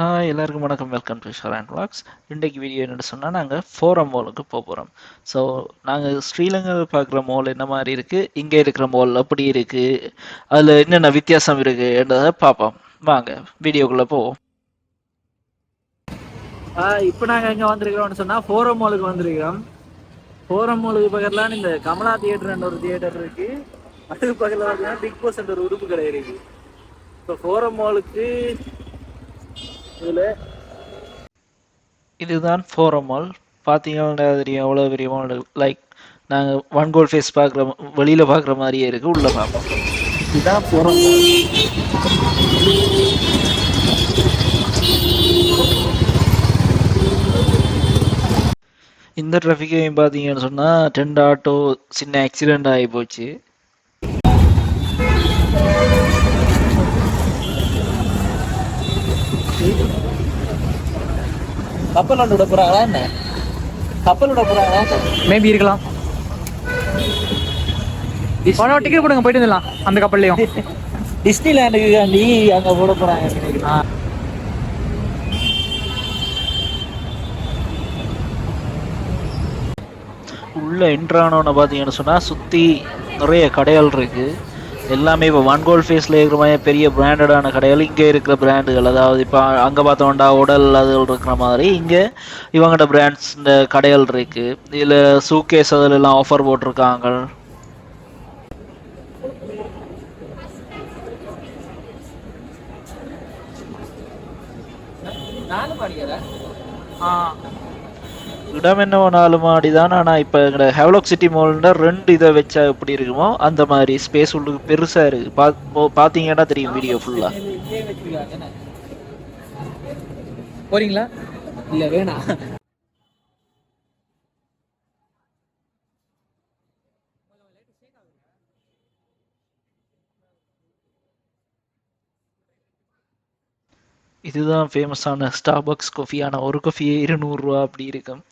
Hi எல்லாருக்கும் வணக்கம். Welcome to shar and walks இன்றைக்கு வீடியோ என்னென்னு சொன்னால் நாங்கள் ஃபோரம் மாலுக்கு போக போகிறோம் ஸோ நாங்கள் ஸ்ரீலங்காவில் பார்க்குற மால் என்ன மாதிரி இருக்குது இங்கே இருக்கிற மால் அப்படி இருக்குது அதில் என்னென்ன வித்தியாசம் இருக்குன்றதை பார்ப்போம் வாங்க வீடியோக்குள்ளே போவோம். இப்போ நாங்கள் எங்கே வந்திருக்கிறோம்னு சொன்னால் ஃபோரம் மாலுக்கு வந்திருக்கிறோம். ஃபோரம் மாலுக்கு பக்கத்தில் இந்த கமலா தியேட்டர்ன்ற ஒரு தியேட்டர் இருக்கு. அதுக்கு பக்கத்தில் பார்த்தீங்கன்னா பிக் பாஸ் என்ற ஒரு உறுப்பு கடை இருக்குது இப்போ ஃபோரம் மாலுக்கு இதில் இதுதான் ஃபோரம் மால் பார்த்தீங்கன்னா தெரியும் எவ்வளோ பெரிய மால் லைக் நாங்கள் ஒன் கோல் ஃபேஸ் பார்க்குற வெளியில் பார்க்குற மாதிரியே இருக்குது உள்ளே பார்ப்போம். இதுதான் ஃபோரம் இந்த டிராஃபிக்கையும் பார்த்தீங்கன்னு சொன்னால் ரெண்டு ஆட்டோ சின்ன ஆக்சிடெண்ட் ஆகி போச்சு. கப்பல் ஒன்று விட போகிறாங்களா என்ன? கப்பல் விட போகிறாங்களா மேபி இருக்கலாம். பணம் டிக்கெட் போடுங்க போயிட்டு வந்துடலாம் அந்த கப்பல்லையும். டிஸ்னி லேண்டுக்கு அங்கே போட போகிறாங்க உள்ள என்ட்ரானோன்னு பார்த்தீங்கன்னு சொன்னால் சுற்றி நிறைய கடைகள் இருக்குது எல்லாமே இப்போ ஒன் கோல்ட் ஃபேஸில் இருக்கிற மாதிரி பெரிய பிராண்டடான கடைகள் இங்கே இருக்கிற பிராண்டுகள் அதாவது இப்போ அங்கே பார்த்தோம்டா உடல் அதுகள் இருக்கிற மாதிரி இங்கே இவங்கள்ட்ட பிராண்ட்ஸ் இந்த கடைகள் இருக்குது இதில் சூக்கேஸ் அதில் எல்லாம் ஆஃபர் போட்டிருக்காங்க. நாலு ஆ. இடம் என்ன நாலு மாடி தான் ஆனால் இப்போ எங்களோட ஹெவலாக் சிட்டி மால்னா ரெண்டு இதை வச்சா எப்படி இருக்குமோ அந்த மாதிரி ஸ்பேஸ் உள்ளுக்கு பெருசாக இருக்குது பா பார்த்தீங்கன்னா தெரியும் வீடியோ ஃபுல்லாக போறீங்களா? இல்லை வேணாம் இதுதான் ஃபேமஸான ஸ்டார்பக்ஸ் காஃபியான ஒரு காஃபியே இருநூறுவா அப்படி இருக்கும்.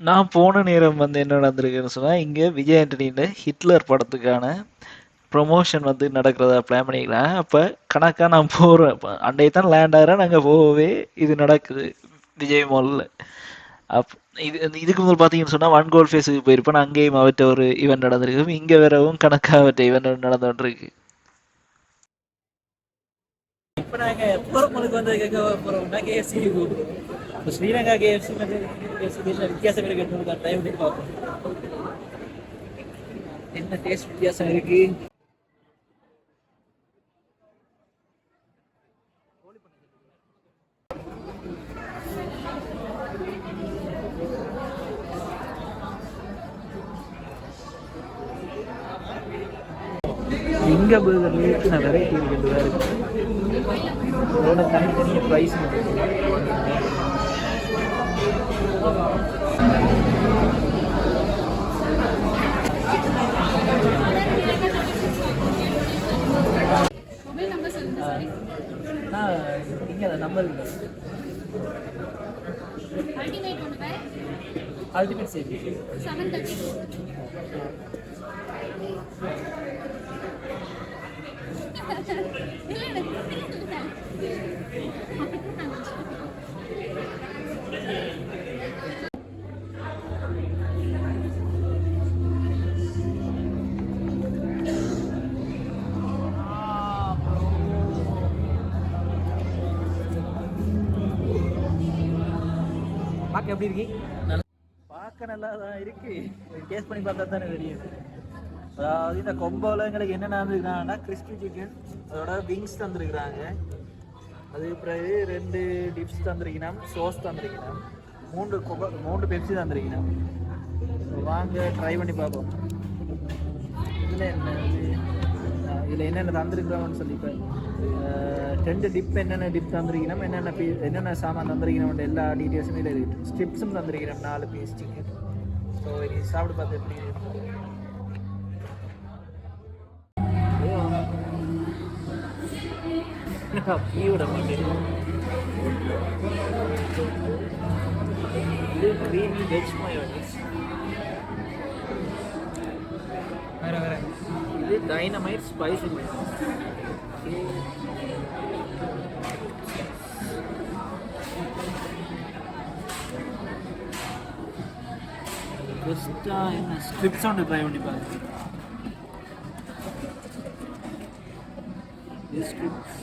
நான் போன நேரம் வந்து என்ன நடந்திருக்குன்னு சொன்னால் இங்கே விஜய் ஆண்டனியின் ஹிட்லர் படத்துக்கான ப்ரொமோஷன் வந்து நடக்கிறதா பிளான் பண்ணிக்கிறேன் அப்போ கணக்காக நான் போகிறேன் அன்றைய தான் லேண்ட் ஆகிறேன் நாங்கள் போகவே இது நடக்குது விஜய் மாலில் அப் இது இதுக்கு முதல் பார்த்தீங்கன்னு சொன்னால் ஒன் கோல் ஃபேஸுக்கு போயிருப்பேன் அங்கேயும் அவற்ற ஒரு ஈவெண்ட் நடந்திருக்கு இங்கே வரவும் கணக்காக அவற்ற ஈவெண்ட் நடந்துகிட்ருக்கு இப்போ நாங்கள் போகிறவங்களுக்கு வந்து கேட்க போகிறோம்னா கேஎஃப்சி இப்போ ஸ்ரீலங்கா கேஎஃப்சி கேஎஃப்சி வித்தியாசம் இருக்குன்னு டைம் பண்ணி பார்ப்போம் என்ன டேஸ்ட் வித்தியாசம் இருக்கு இங்கே பர்கர்லேயே எத்தனை வெரைட்டி இருக்குது வேறு அதோட தனித்தனியாக ப்ரைஸ் மொபைல் நம்பர் சொல்லுங்க இங்கே அல்டிமேட் சேஃப்டி செவன் தேர்ட்டி பார்க்க எப்படி இருக்கு? பார்க்க நல்லா தான் இருக்கு டேஸ்ட் பண்ணி பார்த்தா தானே தெரியும். அதாவது இந்த கொம்போல எங்களுக்கு என்னென்ன வந்துருக்காங்கன்னா கிறிஸ்பி சிக்கன் அதோட விங்ஸ் தந்துருக்குறாங்க. அதுக்கு பிறகு ரெண்டு டிப்ஸ் தந்திருக்கணும் சோஸ் தந்திருக்கணும் மூன்று கொப மூன்று பெப்சி தந்திருக்கணும் வாங்க ட்ரை பண்ணி பார்ப்போம். இதில் என்ன இதில் என்னென்ன தந்திருக்கிறோம்னு சொல்லி இப்போ ரெண்டு டிப் என்னென்ன டிப் தந்திருக்கணும் என்னென்ன பீ என்னென்ன சாமான் தந்திருக்கணும் எல்லா டீட்டெயில்ஸுமே இதில் இருக்குது ஸ்ட்ரிப்ஸும் தந்திருக்கிறோம் நாலு பீஸ் சிக்கன் ஸோ இது சாப்பிட்டு பார்த்து எப்படி கீயோட மாட்டேன் இது creamy veg mayonnaise. வேற வேற இது டைனமைட் ஸ்பைசி ஃபஸ்ட்டாக என்ன ஸ்ட்ரிப்ஸ் ஒன்று ட்ரை பண்ணி பாருங்க இது ஸ்ட்ரிப்ஸ்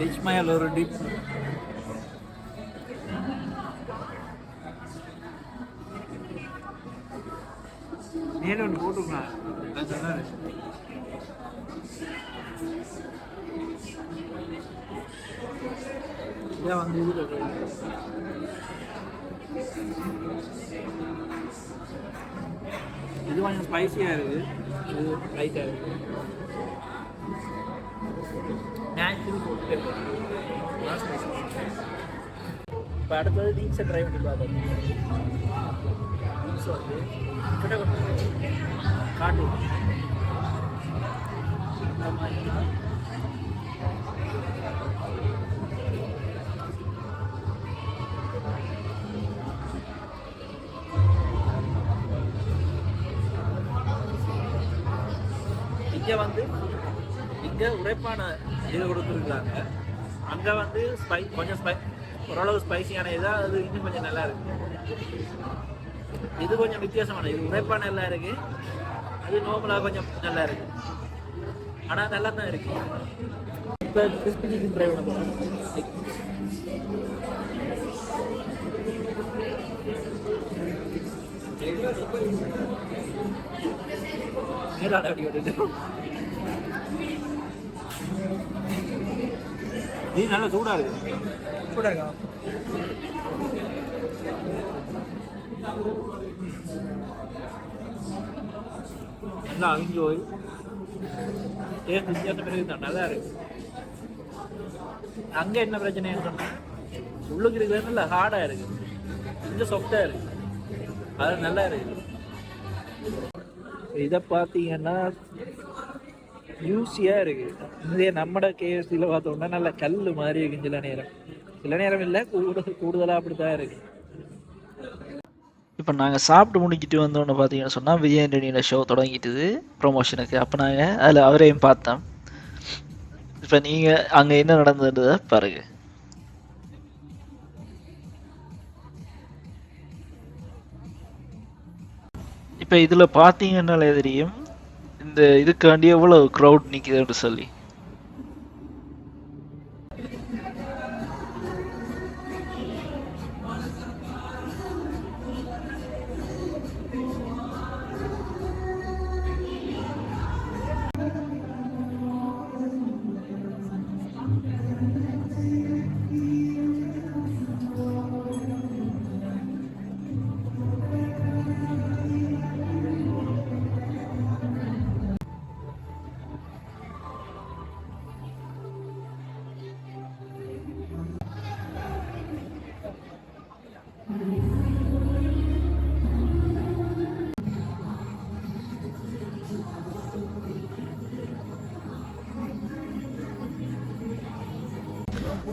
வெஜ் மயால் ஒரு டிப் நேரம் ஒன்று போட்டுக்கலாம் இதான் வந்து இது இது கொஞ்சம் ஸ்பைசியாக இருக்குது இது லைட்டாக இருக்குது இப்போ அடுத்தது டீப்ஸை ட்ரை பண்ணி பார்த்தோம் டீப்ஸ் வந்து கிட்ட கொண்டு காட்டு இந்த மாதிரி இங்கே வந்து இங்கே உரைப்பான இது கொடுத்துருக்காங்க அங்கே வந்து ஸ்பை கொஞ்சம் ஸ்பை ஓரளவு ஸ்பைசியான இதாக அது இன்னும் கொஞ்சம் நல்லா இருக்கு. இது கொஞ்சம் வித்தியாசமான இது உரைப்பான நல்லா இருக்கு. அது நார்மலாக கொஞ்சம் நல்லா இருக்கு. ஆனால் நல்லா தான் இருக்கு. இப்போ கிறிஸ்பி சிக்கன் ட்ரை பண்ண போகிறோம் மேலாட அப்படி விட்டுட்டு இது நல்லா சூடா இருக்கு. கூட இருக்கா? நல்லா போய் டேஸ்ட் வித்தியாசம் பிறகு தான் நல்லா இருக்கு. அங்க என்ன பிரச்சனைன்னு சொன்னா உள்ளுக்கு இருக்கிறது நல்லா ஹார்டா இருக்கு. இங்க சாஃப்டா இருக்கு. அது நல்லா இருக்கு. இதை பார்த்தீங்கன்னா யூஸியா இருக்குது இதே நம்மட கேஎஃப்சியில் பார்த்தோம்னா நல்லா கல் மாதிரி இருக்குது சில நேரம். சில நேரம் இல்லை கூட கூடுதலாக அப்படி தான் இருக்குது இப்போ நாங்கள் சாப்பிட்டு முடிக்கிட்டு வந்தோன்னு பார்த்தீங்கன்னு சொன்னால் விஜய் ஆண்டனியோட ஷோ தொடங்கிட்டுது ப்ரொமோஷனுக்கு அப்போ நாங்கள் அதில் அவரையும் பார்த்தோம். இப்போ நீங்கள் அங்கே என்ன நடந்ததுன்றதை பாருங்க. இப்போ இதில் பார்த்தீங்கன்னாலே தெரியும். இந்த இதுக்காண்டி எவ்வளவு க்ரௌட் நிக்குதுன்னு சொல்லி.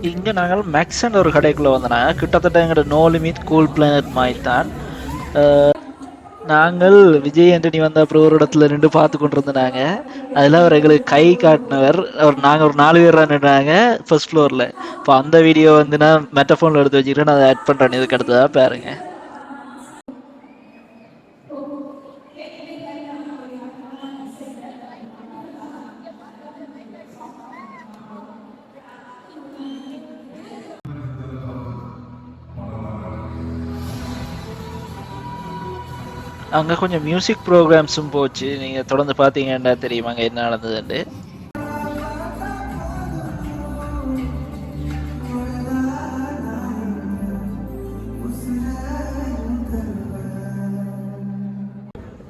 இங்கே நாங்கள் மேக்ஸன் ஒரு கடைக்குள்ளே வந்தனாங்க கிட்டத்தட்ட எங்களோட நோ லிமிட் கூல் பிளானட் மாதிரி தான் அஹ், நாங்கள் விஜய் ஆண்டனி வந்த அப்புறம் ஒரு இடத்துல நின்று பார்த்து கொண்டு இருந்தாங்க அதில் அவர் எங்களுக்கு கை காட்டினவர். அவர் நாங்கள் ஒரு நாலு பேர் நின்றாங்க ஃபர்ஸ்ட் ஃப்ளோரில் இப்போ அந்த வீடியோ வந்து நான் மெட்டஃபோனில் எடுத்து வச்சுக்கிறேன் நான் அதை ஆட் பண்ணுறேன் இதுக்கு அடுத்ததாக பாருங்கள் அங்கே கொஞ்சம் மியூசிக் ப்ரோக்ராம்ஸும் போச்சு. நீங்கள் தொடர்ந்து பார்த்தீங்கன்னா தெரியும் அங்கே என்ன நடந்ததுன்னு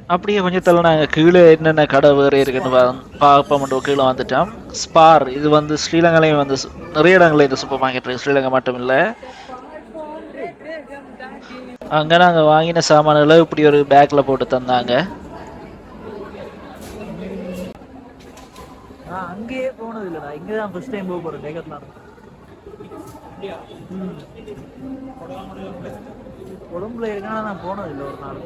அப்படியே கொஞ்சம் தள்ள நாங்கள் கீழே என்னென்ன கடை வேறு இருக்குன்னு பா- பார்ப்போம் மட்டும் கீழே வந்துட்டோம். ஸ்பார் இது வந்து ஸ்ரீலங்காலையும் வந்து நிறைய இடங்களில் இந்த சூப்பர் மார்க்கெட் இருக்குது ஸ்ரீலங்கா மட்டும் இல்லை. அங்க நாங்க வாங்கின சாமான்களை இப்படி ஒரு பேக்ல போட்டு தந்தாங்க. நான் அங்கேயே போனது இல்லைடா. இங்கே தான் ஃபர்ஸ்ட் டைம் போக போகிறேன் டேக்கத்லாம் கொழும்புல இருக்கா. நான் போனது இல்லை ஒரு நாள்.